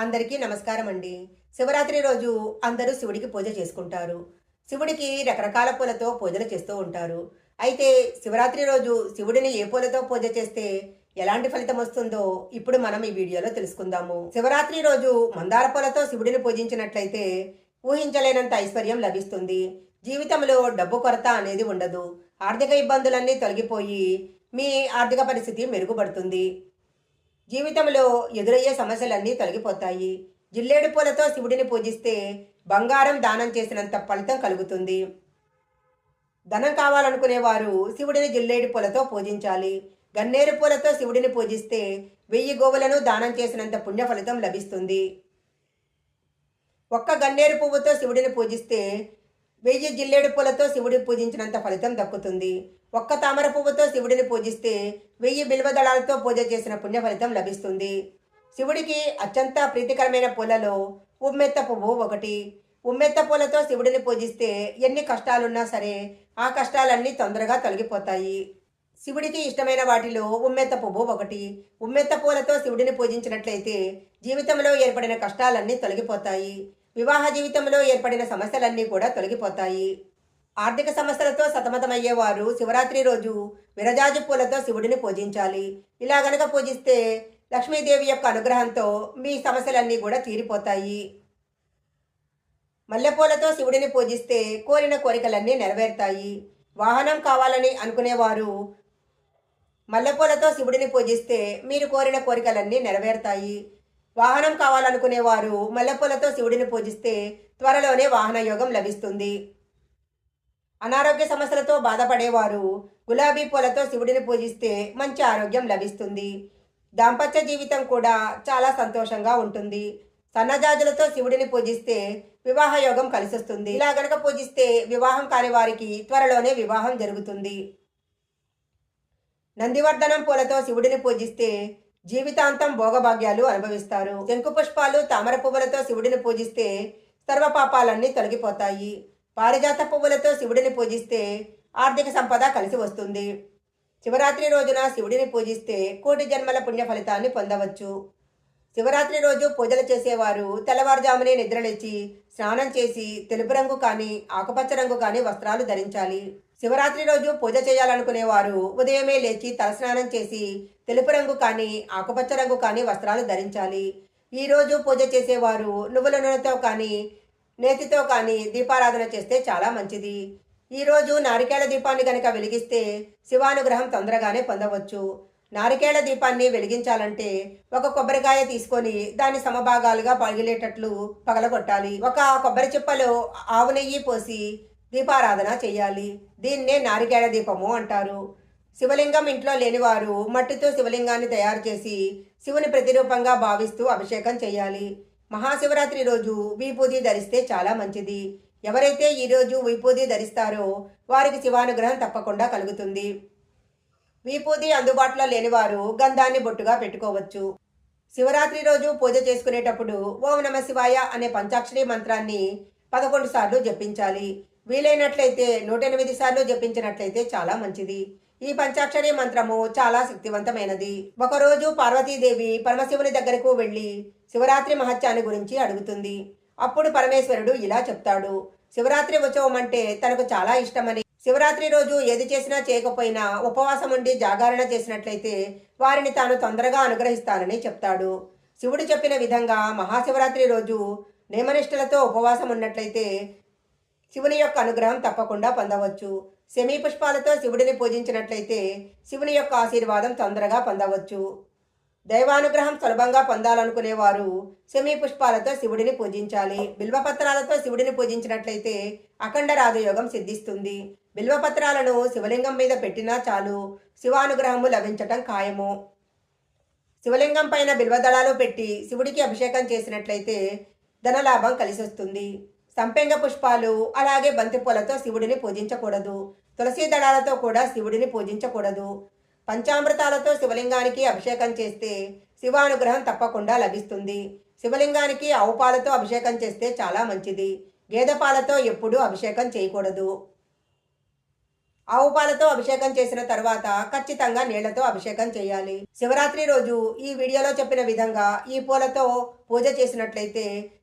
అందరికీ నమస్కారం అండి శివరాత్రి రోజు అందరూ శివుడికి పూజ చేసుకుంటారు. శివుడికి రకరకాల పూలతో పూజలు చేస్తూ ఉంటారు. అయితే శివరాత్రి రోజు శివుడిని ఏ పూలతో పూజ చేస్తే ఎలాంటి ఫలితం వస్తుందో ఇప్పుడు మనం ఈ వీడియోలో తెలుసుకుందాము. శివరాత్రి రోజు మందార పూలతో శివుడిని పూజించినట్లయితే ఊహించలేనంత ఐశ్వర్యం లభిస్తుంది. జీవితంలో డబ్బు కొరత అనేది ఉండదు. ఆర్థిక ఇబ్బందులన్నీ తొలగిపోయి మీ ఆర్థిక పరిస్థితి మెరుగుపడుతుంది. జీవితంలో ఎదురయ్యే సమస్యలన్నీ తొలగిపోతాయి. జిల్లేడు పూలతో శివుడిని పూజిస్తే బంగారం దానం చేసినంత ఫలితం కలుగుతుంది. ధనం కావాలనుకునేవారు శివుడిని జిల్లేడు పూలతో పూజించాలి. గన్నేరు పూలతో శివుడిని పూజిస్తే వెయ్యి గోవులను దానం చేసినంత పుణ్య ఫలితం లభిస్తుంది. ఒక్క గన్నేరు పువ్వుతో శివుడిని పూజిస్తే వెయ్యి జిల్లేడు పూలతో శివుడిని పూజించినంత ఫలితం దక్కుతుంది. ఒక్క తామర పువ్వుతో శివుడిని పూజిస్తే వెయ్యి బిల్వదళాలతో పూజ చేసిన పుణ్య ఫలితం లభిస్తుంది. శివుడికి అత్యంత ప్రీతికరమైన పూలలో ఉమ్మెత్త పువ్వు ఒకటి. ఉమ్మెత్త పూలతో శివుడిని పూజిస్తే ఎన్ని కష్టాలున్నా సరే ఆ కష్టాలన్నీ తొందరగా తొలగిపోతాయి. శివుడికి ఇష్టమైన వాటిలో ఉమ్మెత్త పువ్వు ఒకటి. ఉమ్మెత్త పూలతో శివుడిని పూజించినట్లయితే జీవితంలో ఏర్పడిన కష్టాలన్నీ తొలగిపోతాయి. వివాహ జీవితంలో ఏర్పడిన సమస్యలన్నీ కూడా తొలగిపోతాయి. ఆర్థిక సమస్యలతో సతమతమయ్యేవారు శివరాత్రి రోజు విరజాజు పూలతో శివుడిని పూజించాలి. ఇలా గనక పూజిస్తే లక్ష్మీదేవి యొక్క అనుగ్రహంతో మీ సమస్యలన్నీ కూడా తీరిపోతాయి. మల్లెపూలతో శివుడిని పూజిస్తే కోరిన కోరికలన్నీ నెరవేరుతాయి. వాహనం కావాలని అనుకునేవారు మల్లెపూలతో శివుడిని పూజిస్తే మీరు కోరిన కోరికలన్నీ నెరవేరుతాయి. వాహనం కావాలనుకునేవారు మల్లెపూలతో శివుడిని పూజిస్తే త్వరలోనే వాహన యోగం లభిస్తుంది. అనారోగ్య సమస్యలతో బాధపడేవారు గులాబీ పూలతో శివుడిని పూజిస్తే మంచి ఆరోగ్యం లభిస్తుంది. దాంపత్య జీవితం కూడా చాలా సంతోషంగా ఉంటుంది. సన్నజాజులతో శివుడిని పూజిస్తే వివాహ యోగం కలిసొస్తుంది. ఇలా గనక పూజిస్తే వివాహం కాని వారికి త్వరలోనే వివాహం జరుగుతుంది. నందివర్ధనం పూలతో శివుడిని పూజిస్తే జీవితాంతం భోగభాగ్యాలు అనుభవిస్తారు. శంకు పుష్పాలు తామర పువ్వులతో శివుడిని పూజిస్తే సర్వపాపాలన్నీ తొలగిపోతాయి. పారిజాత పువ్వులతో శివుడిని పూజిస్తే ఆర్థిక సంపద కలిసి వస్తుంది. శివరాత్రి రోజున శివుడిని పూజిస్తే కోటి జన్మల పుణ్య ఫలితాన్ని పొందవచ్చు. శివరాత్రి రోజు పూజలు చేసేవారు తెల్లవారుజామునే నిద్రలేచి స్నానం చేసి తెలుపు రంగు కానీ ఆకుపచ్చ రంగు కానీ వస్త్రాలు ధరించాలి. శివరాత్రి రోజు పూజ చేయాలనుకునేవారు. ఉదయమే లేచి తలస్నానం చేసి తెలుపు రంగు కానీ ఆకుపచ్చ రంగు కానీ వస్త్రాలు ధరించాలి. ఈరోజు పూజ చేసేవారు నువ్వుల నూనెతో కానీ నేతితో కానీ దీపారాధన చేస్తే చాలా మంచిది. ఈరోజు నారికేళ దీపాన్ని కనుక వెలిగిస్తే శివానుగ్రహం తొందరగానే పొందవచ్చు. నారికేళ దీపాన్ని వెలిగించాలంటే ఒక కొబ్బరికాయ తీసుకొని దాన్ని సమభాగాలుగా పగిలేటట్లు పగలగొట్టాలి. ఒక కొబ్బరి చిప్పలో ఆవు నెయ్యి పోసి దీపారాధన చేయాలి దీన్నే నారికేళ దీపము అంటారు. శివలింగం ఇంట్లో లేనివారు మట్టితో శివలింగాన్ని తయారు చేసి శివుని ప్రతిరూపంగా భావిస్తూ అభిషేకం చేయాలి మహాశివరాత్రి రోజు విభూది ధరిస్తే చాలా మంచిది. ఎవరైతే ఈరోజు విభూది ధరిస్తారో వారికి శివానుగ్రహం తప్పకుండా కలుగుతుంది. విభూది అందుబాటులో లేనివారు గంధాన్ని బొట్టుగా పెట్టుకోవచ్చు. శివరాత్రి రోజు పూజ చేసుకునేటప్పుడు ఓం నమ శివాయ అనే పంచాక్షరి మంత్రాన్ని పదకొండు సార్లు జపించాలి. వీలైనట్లయితే నూట ఎనిమిది సార్లు జపించినట్లయితే చాలా మంచిది. ఈ పంచాక్షరి మంత్రము చాలా శక్తివంతమైనది. ఒకరోజు పార్వతీదేవి పరమశివుని దగ్గరకు వెళ్ళి శివరాత్రి మహత్యాన్ని గురించి అడుగుతుంది. అప్పుడు పరమేశ్వరుడు ఇలా చెప్తాడు. శివరాత్రి ఉత్సవం అంటే తనకు చాలా ఇష్టమని. శివరాత్రి రోజు ఏది చేసినా చేయకపోయినా ఉపవాసం ఉండి జాగరణ చేసినట్లయితే వారిని తాను తొందరగా అనుగ్రహిస్తానని చెప్తాడు. శివుడు చెప్పిన విధంగా మహాశివరాత్రి రోజు నియమనిష్టలతో ఉపవాసం ఉన్నట్లయితే శివుని యొక్క అనుగ్రహం తప్పకుండా పొందవచ్చు. సెమీ పుష్పాలతో శివుడిని పూజించినట్లయితే శివుని యొక్క ఆశీర్వాదం తొందరగా పొందవచ్చు. దైవానుగ్రహం సులభంగా పొందాలనుకునేవారు సెమీ పుష్పాలతో శివుడిని పూజించాలి. బిల్వపత్రాలతో శివుడిని పూజించినట్లయితే అఖండ రాజయోగం సిద్ధిస్తుంది. బిల్వపత్రాలను శివలింగం మీద పెట్టినా చాలు శివానుగ్రహము లభించటం ఖాయము. శివలింగం పైన బిల్వదళాలు పెట్టి శివుడికి అభిషేకం చేసినట్లయితే ధనలాభం కలిసి వస్తుంది సంపెంగ పుష్పాలు అలాగే బంతిపూలతో శివుడిని పూజించకూడదు. తులసి దళాలతో కూడా శివుడిని పూజించకూడదు. పంచామృతాలతో శివలింగానికి అభిషేకం చేస్తే శివానుగ్రహం తప్పకుండా లభిస్తుంది. శివలింగానికి ఆవు పాలతో అభిషేకం చేస్తే చాలా మంచిది. గేదె పాలతో ఎప్పుడూ అభిషేకం చేయకూడదు. ఆవు పాలతో అభిషేకం చేసిన తర్వాత ఖచ్చితంగా నీళ్ళతో అభిషేకం చేయాలి. శివరాత్రి రోజు ఈ వీడియోలో చెప్పిన విధంగా ఈ పూలతో పూజ చేసినట్లయితే